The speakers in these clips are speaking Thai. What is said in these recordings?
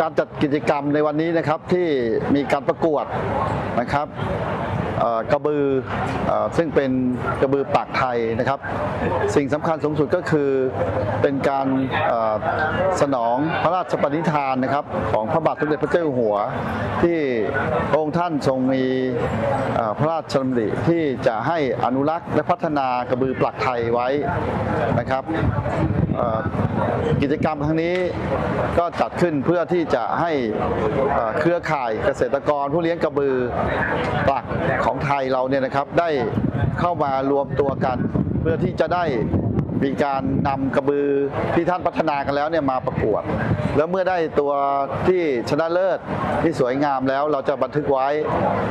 การจัดกิจกรรมในวันนี้นะครับที่มีการประกวดนะครับกระบืออซึ่งเป็นกระบือปากไทยนะครับ สิ่งสำคัญสูงสุดก็คือเป็นการสนองพระราชปณิธานนะครับ ของพระบาทสมเด็จพระเจ้าอยู่หัว ที่พระองค์ท่านทรงมีพระราชดำริที่จะให้อนุรักษ์และพัฒนากระบือปลักไทยไว้นะครับกิจกรรมครั้งนี้ก็จัดขึ้นเพื่อที่จะให้เครือข่ายเกษตรกรผู้เลี้ยงกระบือปลักของไทยเราเนี่ยนะครับได้เข้ามารวมตัวกันเพื่อที่จะได้ มีการนำกระบือที่ท่านพัฒนากันแล้วเนี่ยมาประกวด แล้วเมื่อได้ตัวที่ชนะเลิศที่สวยงามแล้วเราจะบันทึกไว้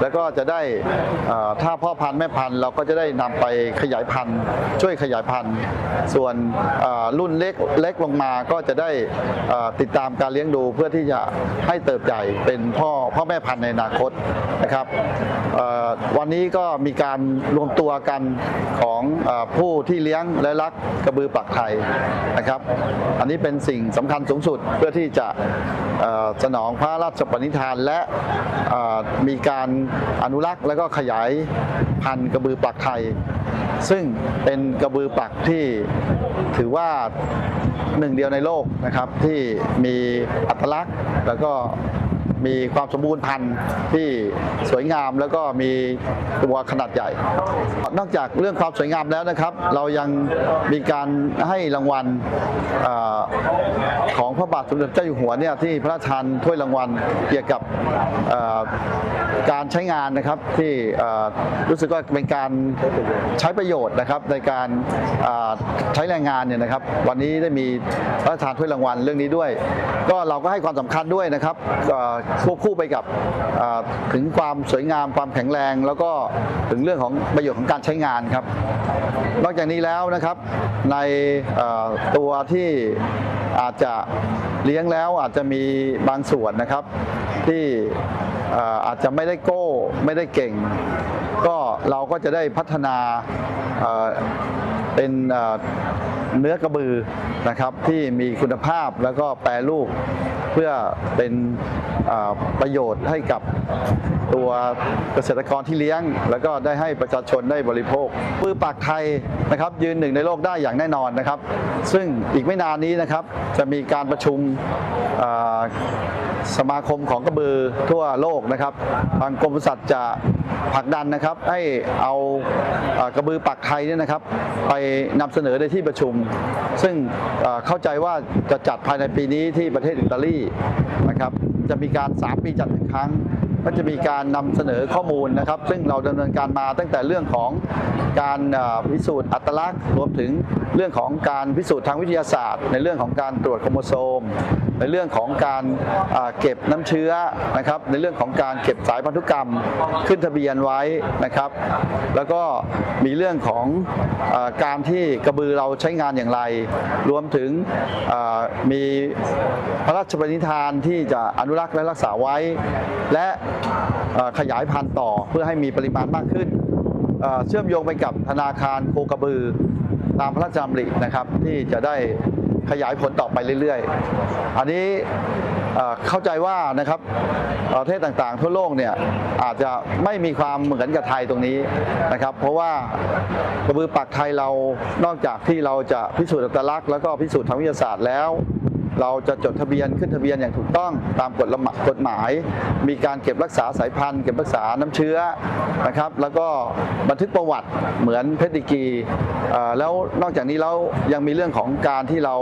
แล้วก็จะได้ถ้าพ่อพันธุ์แม่พันธุ์เราก็จะได้นำไปขยายพันธุ์ ช่วยขยายพันธุ์ ส่วนรุ่นเล็กเล็กลงมาก็จะได้ติดตามการเลี้ยงดูเพื่อที่จะให้เติบใหญ่เป็นพ่อพ่อแม่พันธุ์ในอนาคตนะครับวันนี้ก็มีการรวมตัวกันของอผู้ที่เลี้ยงและรักกระบือปักไทยนะครับ อันนี้เป็นสิ่งสำคัญสูงสุดเพื่อที่จะสนองพระราชปณิธานและมีการอนุรักษ์และก็ขยายพันธุ์กระบือปักไทย ซึ่งเป็นกระบือปักที่ถือว่าหนึ่งเดียวในโลกนะครับที่มีอัตลักษณ์แล้วก็ มีความสมบูรณ์พันธุ์ที่สวยงามแล้วก็มีตัวขนาดใหญ่ นอกจากเรื่องความสวยงามแล้วนะครับ เรายังมีการให้รางวัลของพระบาทสมเด็จเจ้าอยู่หัวเนี่ยที่พระราชทานถ้วยรางวัลเกี่ยวกับการใช้งานนะครับที่รู้สึกว่าเป็นการใช้ประโยชน์นะครับในการใช้แรงงานเนี่ยนะครับ วันนี้ได้มีพระราชทานถ้วยรางวัลเรื่องนี้ด้วย ก็เราก็ให้ความสำคัญด้วยนะครับควบคู่ไปกับถึงความสวยงามความแข็งแรง แล้วก็ถึงเรื่องของประโยชน์ของการใช้งานครับ นอกจากนี้แล้วนะครับในตัวที่อาจจะเลี้ยงแล้วอาจจะมีบางส่วนนะครับ ที่อาจจะไม่ได้โก้ไม่ได้เก่ง ก็เราก็จะได้พัฒนาเป็นเอ่อเนื้อกระบือ นะครับที่มีคุณภาพแล้วก็แปรรูปเพื่อเป็นประโยชน์ให้กับตัวเกษตรกรที่เลี้ยง แล้วก็ได้ให้ประชาชนได้บริโภคปือปากไทยนะครับยืนหนึ่งในโลกได้อย่างแน่นอนนะครับ ซึ่งอีกไม่นานนี้นะครับจะมีการประชุม สมาคมของกระบือทั่วโลกนะครับ ทางกรมปศุสัตว์จะผลักดันนะครับ ให้เอากระบือปักไทยเนี่ยนะครับ ไปนำเสนอในที่ประชุม ซึ่งเอ่อเข้าใจว่าจะจัดภายในปีนี้ที่ประเทศอิตาลีนะครับ จะมีการ 3 ปีจัดหนึ่งครั้ง ก็จะมีการนำเสนอข้อมูลนะครับ ซึ่งเราดำเนินการมาตั้งแต่เรื่องของการพิสูจน์อัตลักษณ์ รวมถึงเรื่องของการพิสูจน์ทางวิทยาศาสตร์ ในเรื่องของการตรวจโครโมโซม ในเรื่องของการเก็บน้ำเชื้อนะครับ ในเรื่องของการเก็บสายพันธุกรรมขึ้นทะเบียนไว้นะครับ แล้วก็มีเรื่องของอการที่กระบือเราใช้งานอย่างไร รวมถึงมีพระราชปณิธานที่จะอนุรักษ์และรักษาไว้ และขยายพันธุ์ต่อเพื่อให้มีปริมาณมากขึ้น เชื่อมโยงไปกับธนาคารโคกระบือ ตามพระราชดำรินะครับ ที่จะได้ขยายผลต่อไปเรื่อยๆ อันนี้เข้าใจว่านะครับประเทศต่างๆ ทั่วโลกเนี่ยอาจจะไม่มีความเหมือนกับไทยตรงนี้นะครับ เพราะว่ากระบือปักไทยเรานอกจากที่เราจะพิสูจน์อัตลักษณ์แล้วก็พิสูจน์ทางวิทยาศาสตร์แล้ว เราจะจดทะเบียนขึ้นทะเบียนอย่างถูกต้องตามกฎละกฎหมาย มีการเก็บรักษาสายพันธุ์ เก็บรักษาน้ำเชื้อนะครับ แล้วก็บันทึกประวัติเหมือนเพชรดิกีแล้วนอกจากนี้แล้วยังมีเรื่องของการที่เรา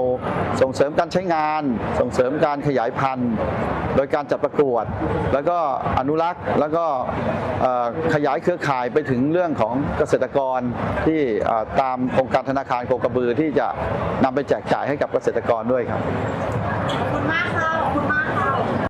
ส่งเสริมการใช้งาน ส่งเสริมการขยายพันธุ์ โดยการจัดประกวด แล้วก็อนุรักษ์แล้วก็ขยายเครือข่ายไปถึงเรื่องของเกษตรกรที่ตามโครงการธนาคารโคกระบือที่จะนำไปแจกจ่ายให้กับเกษตรกรด้วยครับขอบคุณมากค่ะ ขอบคุณมากค่ะ